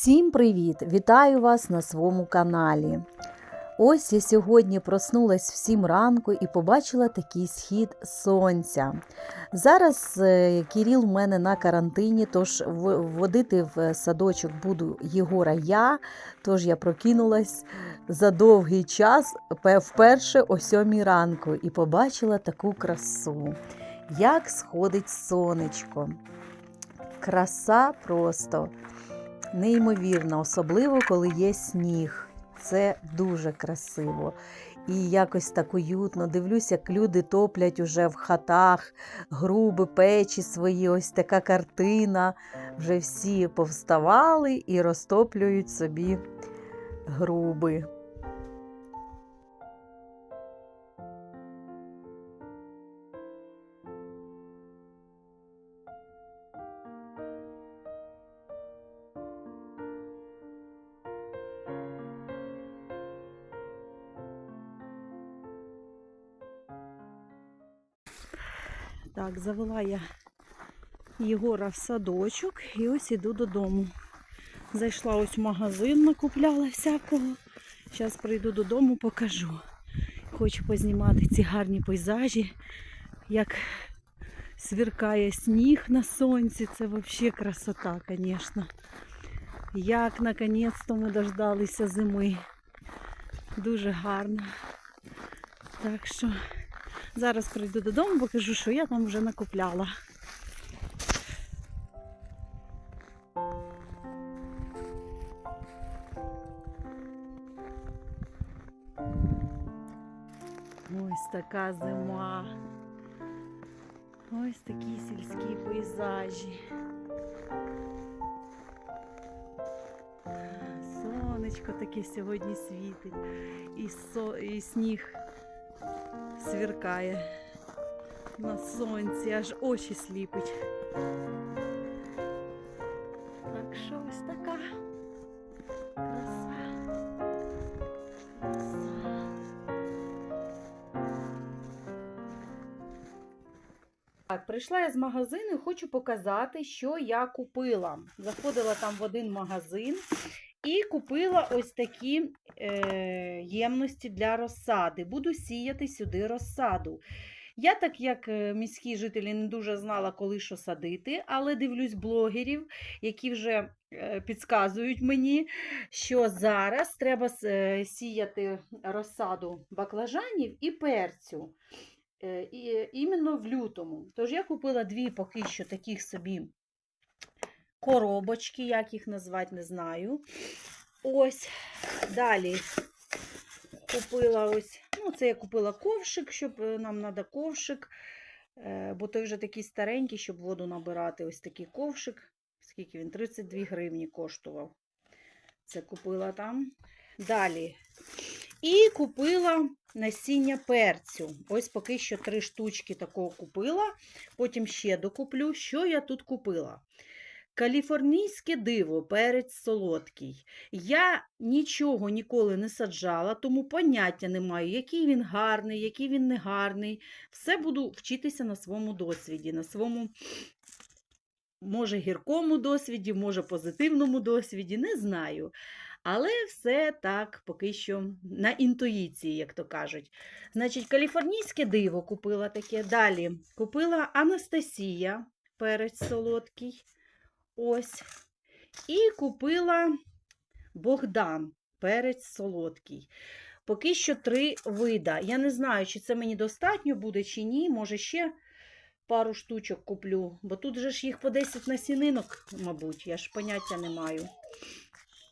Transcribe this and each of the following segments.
Всім привіт! Вітаю вас на своєму каналі. Ось я сьогодні проснулась в 7 ранку і побачила такий схід сонця. Зараз е, Кіріл в мене на карантині, тож водити в садочок буду Єгора я. Тож я прокинулась за довгий час, вперше о 7 ранку, і побачила таку красу, як сходить сонечко. Краса просто неймовірна, особливо коли є сніг. Це дуже красиво. І якось так уютно. Дивлюсь, як люди топлять уже в хатах груби печі свої. Ось така картина. Вже всі повставали і розтоплюють собі груби. Завела я Єгора в садочок і ось іду додому. Зайшла ось в магазин, накупляла всякого. Зараз прийду додому, покажу. Хочу познімати ці гарні пейзажі, як сверкає сніг на сонці. Це взагалі красота, звісно. Як наконець-то ми дождалися зими. Дуже гарно. Так що Зараз прийду додому, покажу, що я там вже накупляла. Ось така зима. Ось такі сільські пейзажі. Сонечко таке сьогодні світить. І, со... і сніг сверкає на сонці, аж очі сліпить. Так що ось така краса. Так, прийшла я з магазину і хочу показати, що я купила. Заходила там в один магазин і купила ось такі ємності для розсади. Буду сіяти сюди розсаду. Я, так як е, міські жителі, не дуже знала, коли що садити, але дивлюсь блогерів, які вже е, підказують мені, що зараз треба е, сіяти розсаду баклажанів і перцю. Е, і, е, іменно в лютому. Тож я купила дві поки що таких собі коробочки, як їх назвати, не знаю. Ось. Далі купила ось, ну, це я купила ковшик, щоб е, нам треба ковшик, е, бо той вже такий старенький, щоб воду набирати. Ось такий ковшик. Скільки він? 32 гривні коштував. Це купила там. Далі. І купила насіння перцю. Ось поки що три штучки такого купила. Потім ще докуплю. Що я тут купила? Каліфорнійське диво, перець солодкий. Я нічого ніколи не саджала, тому поняття не маю, який він гарний, який він не гарний. Все буду вчитися на своєму досвіді, на своєму, може, гіркому досвіді, може, позитивному досвіді, не знаю. Але все так поки що на інтуїції, як то кажуть. Значить, каліфорнійське диво купила таке. Далі купила Анастасія, перець солодкий. Ось. І купила Богдан, перець солодкий. Поки що три вида. Я не знаю, чи це мені достатньо буде, чи ні. Може, ще пару штучок куплю, бо тут же ж їх по 10 насінинок, мабуть, я ж поняття не маю.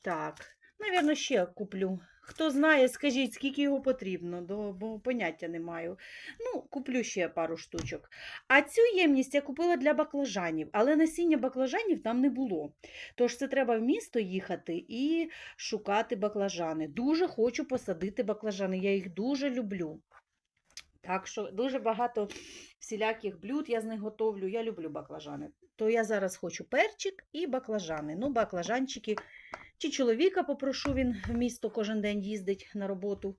Так, навірно, ще куплю. Хто знає, скажіть, скільки його потрібно, бо поняття не маю. Ну, куплю ще пару штучок. А цю ємність я купила для баклажанів, але насіння баклажанів там не було. Тож це треба в місто їхати і шукати баклажани. Дуже хочу посадити баклажани, я їх дуже люблю. Так що дуже багато всіляких блюд я з них готовлю. Я люблю баклажани. То я зараз хочу перчик і баклажани. Ну, баклажанчики. Чи чоловіка попрошу, він в місто кожен день їздить на роботу.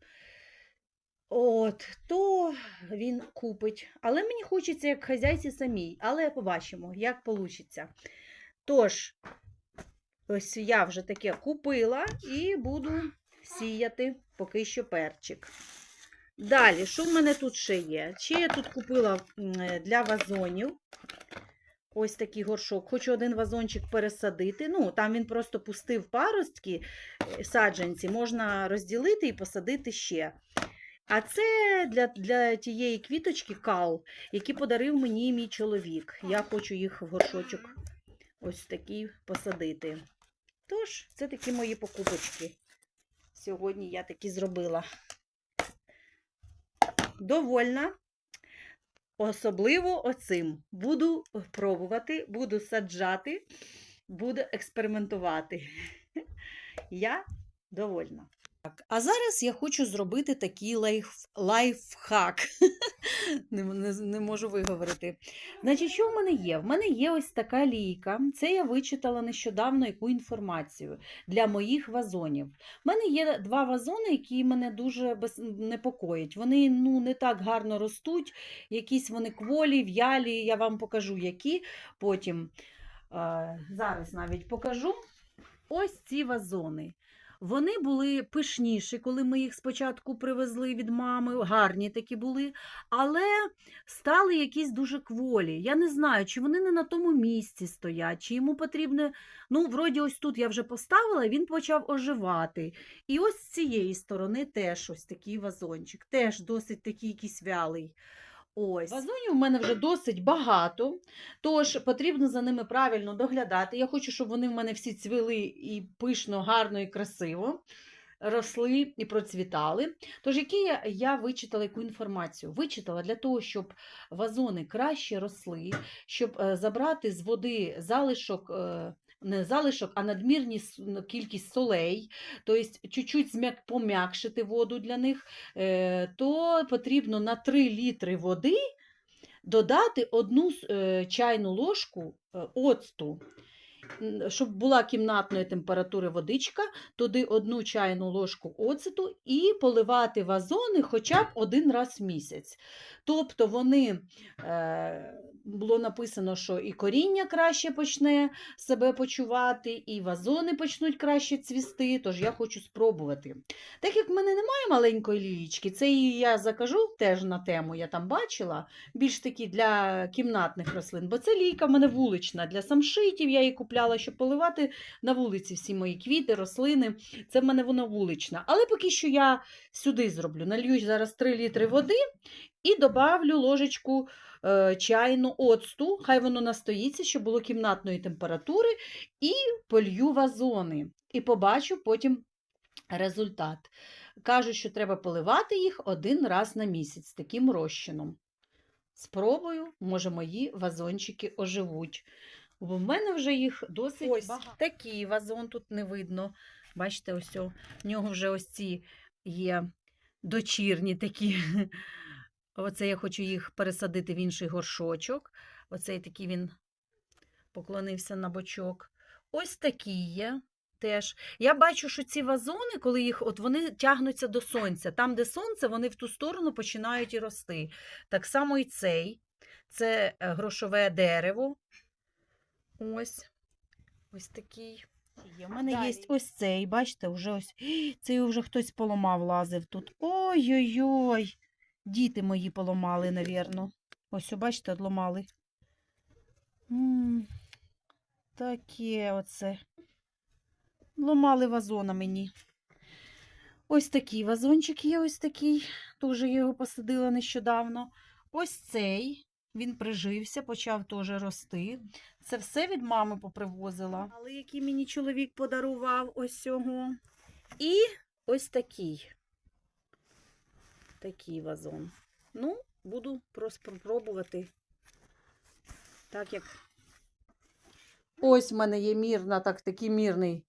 От, то він купить. Але мені хочеться як хазяйці самій. Але побачимо, як вийде. Тож, Ось я вже таке купила і буду сіяти поки що перчик. Далі, що в мене тут ще є? Ще я тут купила для вазонів. Ось такий горшок. Хочу один вазончик пересадити. Ну, там він просто пустив паростки, е, саджанці, можна розділити і посадити ще. А це для, для тієї квіточки кал, які подарив мені мій чоловік. Я хочу їх в горшочок ось такий посадити. Тож, це такі мої покупочки. Сьогодні я такі зробила. Довольна. Особливо оцим. Буду пробувати, буду саджати, буду експериментувати. Я довольна. Так, а зараз я хочу зробити такий лайф, лайфхак. не, не, не можу виговорити. Значить, що в мене є? В мене є ось така лійка. Це я вичитала нещодавно яку інформацію для моїх вазонів. У мене є два вазони, які мене дуже без... непокоять. Вони ну, не так гарно ростуть, якісь вони кволі, в'ялі. Я вам покажу, які. Потім е, зараз навіть покажу. Ось ці вазони. Вони були пишніші, коли ми їх спочатку привезли від мами, гарні такі були, але стали якісь дуже кволі. Я не знаю, чи вони не на тому місці стоять, чи йому потрібно. Ну, вроді, ось тут я вже поставила, він почав оживати. І ось з цієї сторони теж ось такий вазончик, теж досить такий якийсь вялий. Ось. Вазонів у мене вже досить багато, тож потрібно за ними правильно доглядати. Я хочу, щоб вони в мене всі цвіли і пишно, гарно і красиво. Росли і процвітали. Тож, які я, вичитала яку інформацію? Вичитала для того, щоб вазони краще росли, щоб е, забрати з води залишок, е, не залишок, а надмірні кількість солей, тобто чуть-чуть пом'якшити воду для них, е, то потрібно на 3 літри води додати одну е, чайну ложку е, оцту. Щоб була кімнатної температури водичка, туди одну чайну ложку оцету і поливати вазони хоча б один раз в місяць. Тобто вони, е, було написано, що і коріння краще почне себе почувати, і вазони почнуть краще цвісти, тож я хочу спробувати. Так як в мене немає маленької лілічки, це і я закажу теж на тему, я там бачила, більш такі для кімнатних рослин, бо це лійка в мене вулична для самшитів, я її купляла, щоб поливати на вулиці всі мої квіти, рослини. Це в мене воно вулична. Але поки що я сюди зроблю. Налью зараз 3 літри води і добавлю ложечку чайну оцту, хай воно настоїться, щоб було кімнатної температури, і полью вазони. І побачу потім результат. Кажуть, що треба поливати їх один раз на місяць таким розчином. Спробую, може, мої вазончики оживуть. Бо в мене вже їх досить Ось багато. Такий вазон тут не видно. Бачите, ось о, в нього вже ось ці є дочірні такі. Оце я хочу їх пересадити в інший горшочок. Оцей такий він поклонився на бочок. Ось такі є теж. Я бачу, що ці вазони, коли їх, от вони тягнуться до сонця. Там, де сонце, вони в ту сторону починають і рости. Так само і цей. Це е, грошове дерево. Ось. Ось такий. У мене є ось цей, бачите, вже ось. Цей вже хтось поламав, лазив тут. Ой-ой-ой. Діти мої поламали, навірно. Ось, бачите, одламали. Таке оце. Ломали вазона мені. Ось такий вазончик є, ось такий. Теж його посадила нещодавно. Ось цей. Він прижився, почав теж рости. Це все від мами попривозила. Але який мені чоловік подарував ось цього. І ось такий. Такий вазон. Ну, буду пробувати. Так як. Ось в мене є мірна, так, такий мірний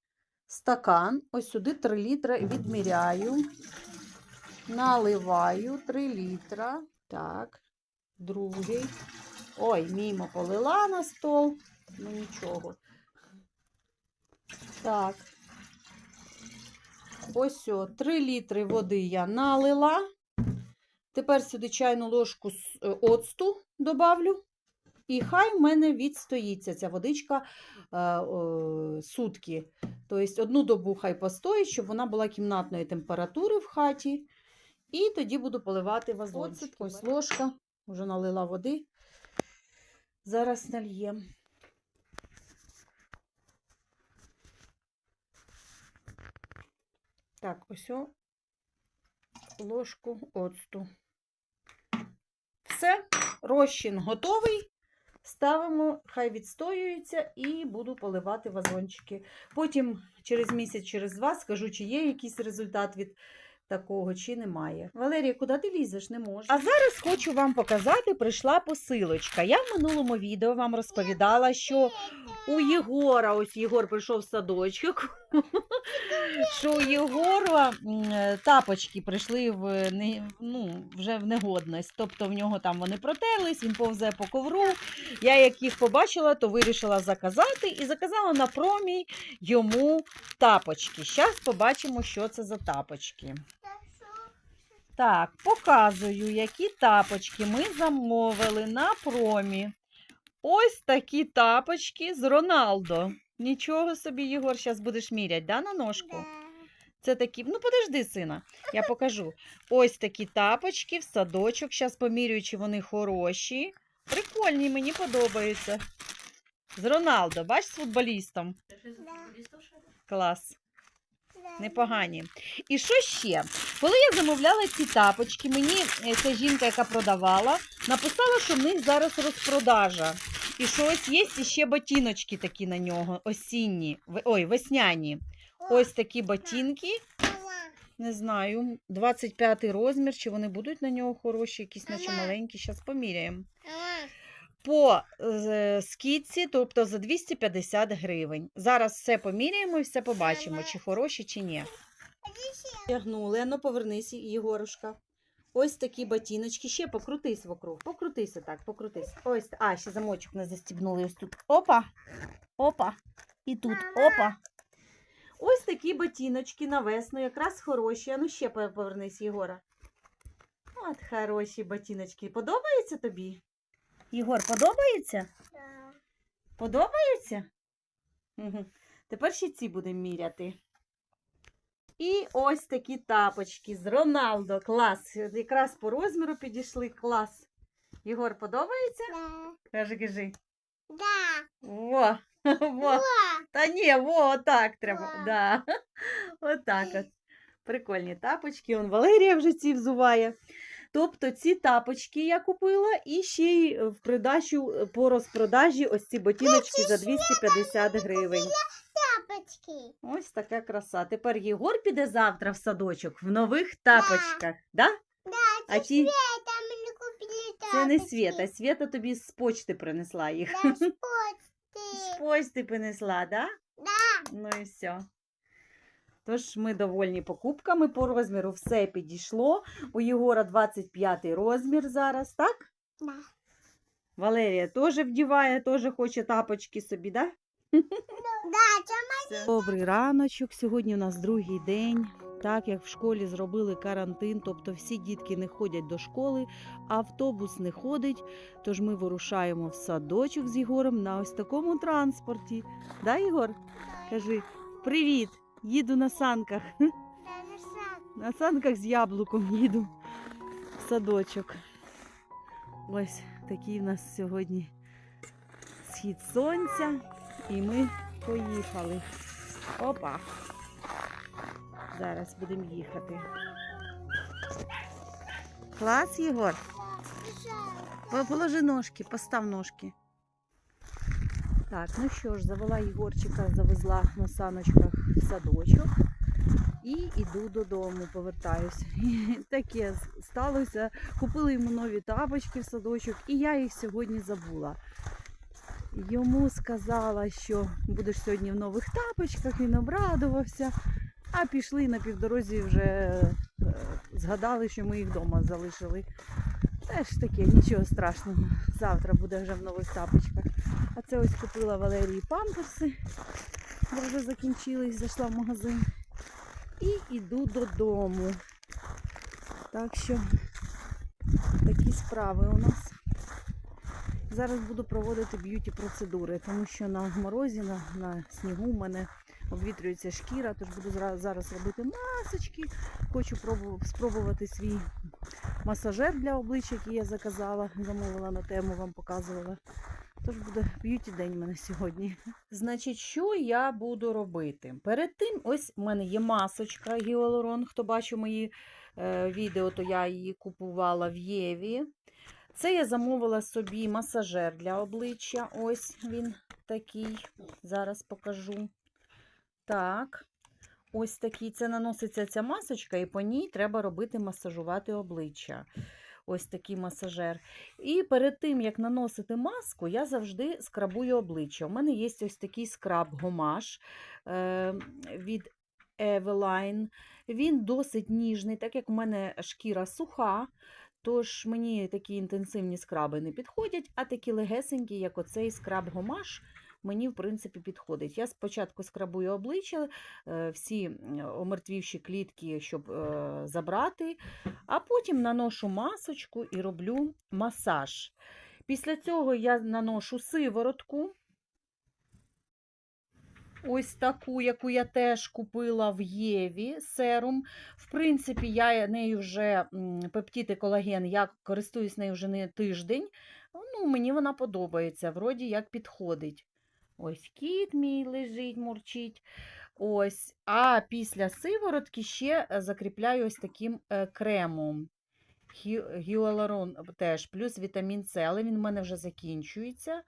стакан. Ось сюди 3 літра відміряю. Наливаю 3 літра. Так, другий. Ой, мімо полила на стол. Ну нічого. Так. Ось о, 3 літри води я налила. Тепер сюди чайну ложку е, оцту добавлю і хай в мене відстоїться ця водичка е, о, сутки. Тобто одну добу хай постоїть, щоб вона була кімнатної температури в хаті. І тоді буду поливати вазончики. Ось ложка, вже налила води. Зараз нальємо. Так, ось о, ложку оцту. Все, розчин готовий. Ставимо, хай відстоюється, і буду поливати вазончики. Потім через місяць, через два скажу, чи є якийсь результат від такого, чи немає. Валерія, куди ти лізеш? Не можеш. А зараз хочу вам показати, прийшла посилочка. Я в минулому відео вам розповідала, що у Єгора, ось Єгор прийшов в садочок, що у Єгора е, тапочки прийшли в не, ну, вже в негодність. Тобто в нього там вони протерлись, він повзе по ковру. Я як їх побачила, то вирішила заказати і заказала на промі йому тапочки. Зараз побачимо, що це за тапочки. Так, показую, які тапочки ми замовили на промі. Ось такі тапочки з Роналдо. Нічого собі, Єгор, зараз будеш міряти, да, на ножку? Це такі, ну подожди, сина, я покажу. Ось такі тапочки в садочок. Зараз помірюю, чи вони хороші. Прикольні, мені подобаються. З Роналдо, бач, з футболістом. Клас. Непогані. І що ще? Коли я замовляла ці тапочки, мені е, ця жінка, яка продавала, написала, що в них зараз розпродажа. І що ось є ще ботиночки такі на нього, осінні, ой, весняні. Ось такі ботинки, не знаю, 25 розмір, чи вони будуть на нього хороші, якісь наче маленькі, зараз поміряємо. По скидці, тобто за 250 гривень. Зараз все поміряємо і все побачимо, чи хороші, чи ні. Тягнули, ну повернись, Єгорушка. Ось такі ботиночки. Ще покрутись вокруг. Покрутися так, покрутись. Ось, а, ще замочок не застібнули. Ось тут. Опа. Опа. І тут. Опа. Ось такі ботиночки на весну, якраз хороші. А ну ще повернись, Єгора. От хороші ботиночки. Подобається тобі? Єгор, подобається? Подобається? Угу. Тепер ще ці будемо міряти. І ось такі тапочки з Роналдо. Клас. Якраз по розміру підійшли. Клас. Єгор, подобається? Каже, кажи. Во. Во. Та ні, во, отак треба. Да. Отак от. Прикольні тапочки. Он Валерія вже ці взуває. Тобто ці тапочки я купила і ще й в придачу е, по розпродажі ось ці ботиночки за 250 гривень. Тапочки. Ось така краса. Тепер Єгор піде завтра в садочок в нових тапочках. Да? А ті... Там мені купили тапочки. Це не Свята. Свята тобі з почти принесла їх. Да, З спорти. почти принесла, да? Да. Ну і все. Тож ми довольні покупками по розміру. Все підійшло. У Єгора 25 розмір зараз, так? Да. Валерія теж вдіває, теж хоче тапочки собі, да? Да, Добрий раночок. Сьогодні у нас другий день. Так як в школі зробили карантин, тобто всі дітки не ходять до школи, автобус не ходить. Тож ми вирушаємо в садочок з Єгором на ось такому транспорті. Да, Єгор? Кажи привіт! Їду на санках. На санках з яблуком їду в садочок. Ось такий в нас сьогодні схід сонця. І ми поїхали. Опа. Зараз будемо їхати. Клас, Єгор. Положи ножки, постав ножки. Так, ну що ж, завела Єгорчика, завезла на саночках в садочок. І йду додому, повертаюся. І таке сталося. Купили йому нові тапочки в садочок, і я їх сьогодні забула. Йому сказала, що будеш сьогодні в нових тапочках, він обрадувався. А пішли на півдорозі вже е, згадали, що ми їх вдома залишили. Теж таке, нічого страшного. Завтра буде вже в нових тапочках. А це ось купила Валерії памперси, бо вже закінчились, зайшла в магазин. І йду додому. Так що такі справи у нас. Зараз буду проводити б'юті процедури, тому що на морозі, на, на снігу в мене обвітрюється шкіра, тож буду зараз робити масочки. Хочу спробувати свій масажер для обличчя, який я заказала, замовила на тему, вам показувала. Тож буде б'юті день в мене сьогодні. Значить, що я буду робити? Перед тим, ось в мене є масочка Гіалурон. Хто бачив мої е, відео, то я її купувала в Єві. Це я замовила собі масажер для обличчя. Ось він такий. Зараз покажу. Так. Ось такий. Це наноситься ця масочка, і по ній треба робити масажувати обличчя. Ось такий масажер. І перед тим, як наносити маску, я завжди скрабую обличчя. У мене є ось такий скраб-гомаш е, від Eveline. Він досить ніжний, так як у мене шкіра суха, тож мені такі інтенсивні скраби не підходять, а такі легесенькі, як оцей скраб-гомаш, мені, в принципі, підходить. Я спочатку скрабую обличчя, е, всі омертвівші клітки, щоб е, забрати, а потім наношу масочку і роблю масаж. Після цього я наношу сиворотку. Ось таку, яку я теж купила в Єві серум. В принципі, я нею вже м, і колаген, я користуюсь нею вже не тиждень. Ну, мені вона подобається, вроді як підходить. Ось кіт мій лежить, мурчить. Ось. А після сиворотки ще е, закріпляю ось таким е, кремом. Гі- теж, плюс вітамін С, але він в мене вже закінчується.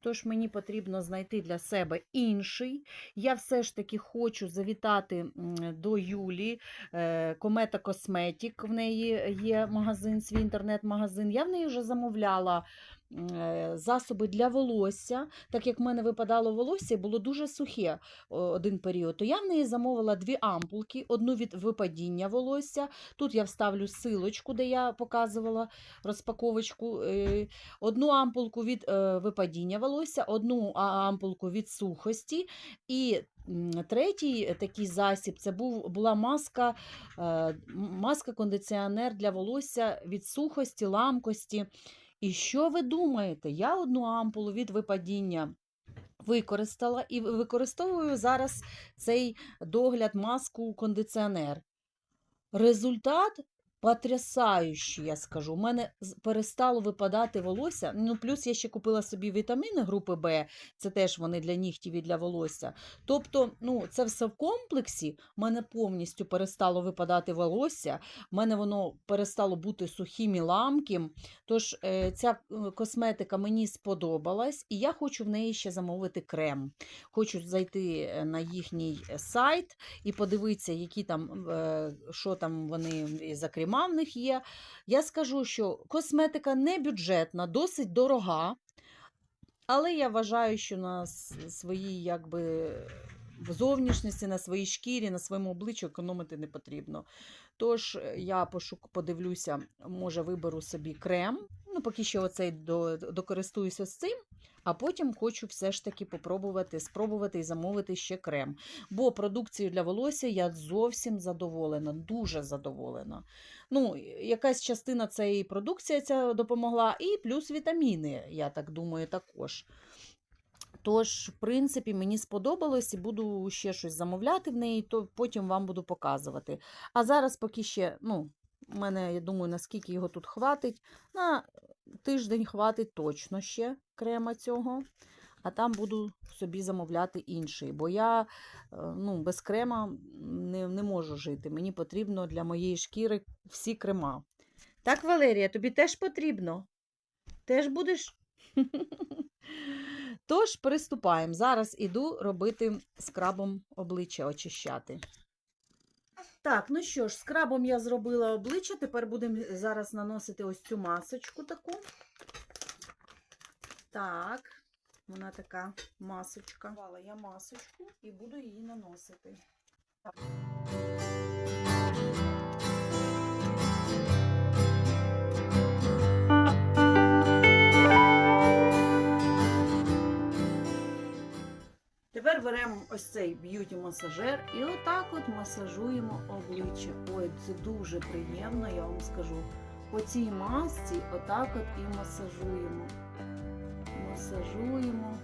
Тож мені потрібно знайти для себе інший. Я все ж таки хочу завітати до Юлі. Комета Косметік. В неї є магазин, свій інтернет-магазин. Я в неї вже замовляла засоби для волосся. Так як в мене випадало волосся і було дуже сухе один період, то я в неї замовила дві ампулки: одну від випадіння волосся. Тут я вставлю силочку, де я показувала розпаковочку. е, Одну ампулку від е, випадіння волосся, одну ампулку від сухості. І третій такий засіб це був, була маска, е, маска-кондиціонер для волосся від сухості, ламкості. І що ви думаєте? Я одну ампулу від випадіння використала і використовую зараз цей догляд маску кондиціонер. Результат потрясаючий, я скажу. У мене перестало випадати волосся. Ну, плюс я ще купила собі вітаміни групи Б, це теж вони для нігтів і для волосся. Тобто, ну, це все в комплексі. У мене повністю перестало випадати волосся, в мене воно перестало бути сухим і ламким. Тож е, ця е, косметика мені сподобалась, і я хочу в неї ще замовити крем. Хочу зайти е, на їхній сайт і подивитися, які там, що там вони і за крема в них є. Я скажу, що косметика не бюджетна, досить дорога. Але я вважаю, що на своїй якби, зовнішності, на своїй шкірі, на своєму обличчю економити не потрібно. Тож е, я пошук, подивлюся, може виберу собі крем. Ну, поки що оцей до, докористуюся з цим, а потім хочу все ж таки попробувати, спробувати і замовити ще крем. Бо продукцією для волосся я зовсім задоволена, дуже задоволена. Ну, якась частина цієї продукції ця допомогла, і плюс вітаміни, я так думаю, також. Тож, в принципі, мені сподобалось і буду ще щось замовляти в неї, то потім вам буду показувати. А зараз поки ще, ну, у мене, я думаю, наскільки його тут хватить. На тиждень хватить точно ще крема цього. А там буду собі замовляти інший. Бо я е, ну, без крема не, не можу жити. Мені потрібно для моєї шкіри всі крема. Так, Валерія, тобі теж потрібно? Теж будеш? Тож, приступаємо. Зараз іду робити скрабом обличчя очищати. Так, ну що ж, скрабом я зробила обличчя. Тепер будемо зараз наносити ось цю масочку таку. Так, вона така масочка. Вала я масочку і буду її наносити. Тепер беремо ось цей б'юті-масажер і отак от масажуємо обличчя. Ой, це дуже приємно, я вам скажу. По цій масці отак от і масажуємо. Масажуємо.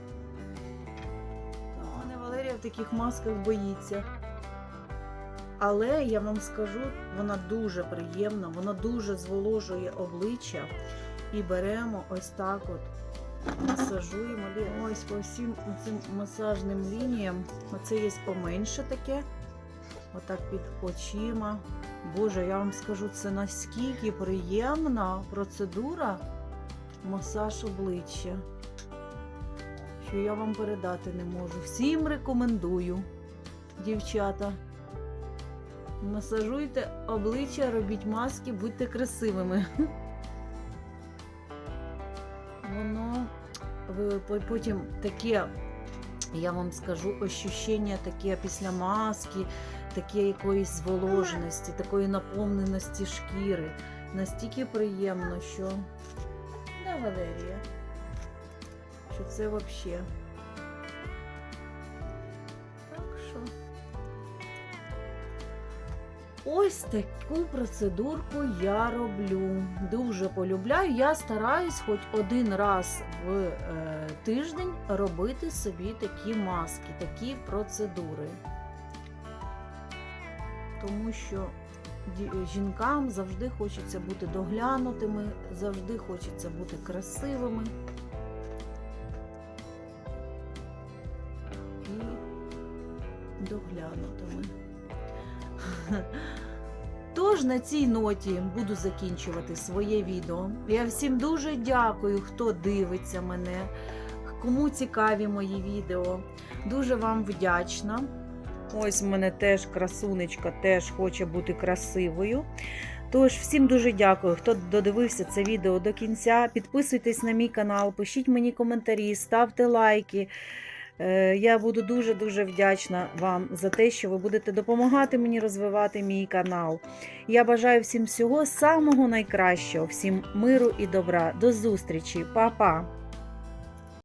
Та, Валерія в таких масках боїться. Але я вам скажу, вона дуже приємна, вона дуже зволожує обличчя. І беремо ось так от, масажуємо. Ось по всім цим масажним лініям. Оце є поменше таке. Отак під очима. Боже, я вам скажу, це наскільки приємна процедура масаж обличчя, що я вам передати не можу. Всім рекомендую, дівчата. Масажуйте обличчя, робіть маски, будьте красивими. потім таке, я вам скажу, ощущення таке після маски, таке якоїсь зволоженості, такої наповненості шкіри. Настільки приємно, що. Да, Валерія. Що це взагалі. Ось таку процедурку я роблю. Дуже полюбляю. Я стараюсь хоч один раз в е, тиждень робити собі такі маски, такі процедури. Тому що жінкам завжди хочеться бути доглянутими, завжди хочеться бути красивими. І доглянутими. Тож на цій ноті буду закінчувати своє відео. Я всім дуже дякую, хто дивиться мене, кому цікаві мої відео. Дуже вам вдячна. Ось в мене теж красунечка теж хоче бути красивою. Тож, всім дуже дякую, хто додивився це відео до кінця. Підписуйтесь на мій канал, пишіть мені коментарі, ставте лайки. Е, Я буду дуже-дуже вдячна вам за те, що ви будете допомагати мені розвивати мій канал. Я бажаю всім всього самого найкращого, всім миру і добра. До зустрічі, Па-па!